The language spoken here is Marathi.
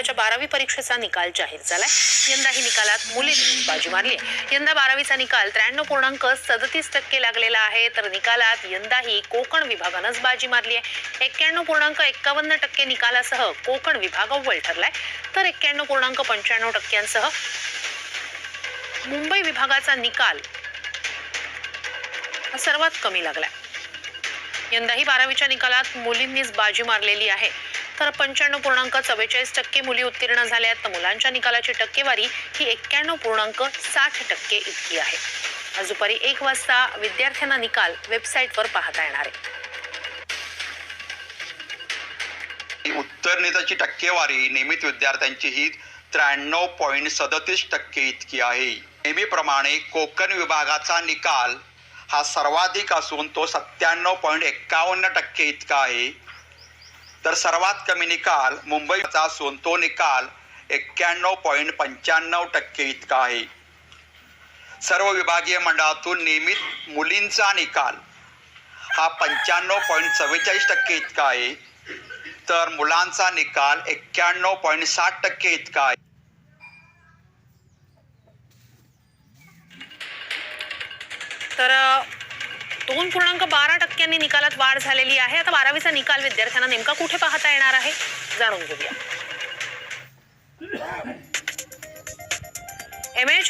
विभागाच्या बारावी परीक्षेचा निकाल जाहीर झालाय. यंदाही निकालात मुलींनी बाजी मारली आहे. यंदा बारावीचा निकाल त्र्याण्णव पूर्णांक सदतीस टक्के लागलेला आहे तर निकालात यंदाही कोकण विभागानंच बाजी मारली आहे. एक्क्याण्णव पूर्णांक एक्कावन्न टक्के निकालासह कोकण विभाग अव्वल ठरलाय. तर एक्क्याण्णव पूर्णांक पंच्याण्णव टक्क्यांसह मुंबई विभागाचा निकाल सर्वात कमी लागलाय. यंदाही बारावीच्या निकालात मुलींनीच बाजी मारलेली आहे. तर पंच्याण्णव पूर्णांक चव्वेचाळीस टक्के मुली उत्तीर्ण झाल्या आहेत तर मुलांच्या निकालाची टक्केवारी ही एक्क्याण्णव पूर्णांक साठ टक्के इतकी आहे. आज दुपारी एक वाजता विद्यार्थ्यांना निकाल वेबसाईटवर पाहता येणार आहे. उत्तरनेताची टक्केवारी नियमित विद्यार्थ्यांची ही त्र्याण्णव पॉईंट सदतीस टक्के इतकी आहे. नेहमीप्रमाणे कोकण विभागाचा निकाल हा सर्वाधिक असून तो सत्त्याण्णव पॉईंट एक्कावन्न टक्के इतका आहे. तर सर्वात कमी निकाल मुंबईचा असून तो निकाल एक्क्याण्णव पॉईंट पंच्याण्णव टक्के इतका आहे. सर्व विभागीय मंडळातून नियमित मुलींचा निकाल हा पंच्याण्णव पॉईंट चव्वेचाळीस टक्के इतका आहे. तर मुलांचा निकाल एक्क्याण्णव पॉईंट साठ टक्के इतका आहे. तर दोन पूर्णांक बारा टक्क्यांनी निकालात वाढ झालेली आहे. आता बारावीचा निकाल विद्यार्थ्यांना नेमका कुठे पाहता येणार आहे? जाणून घेऊया. M H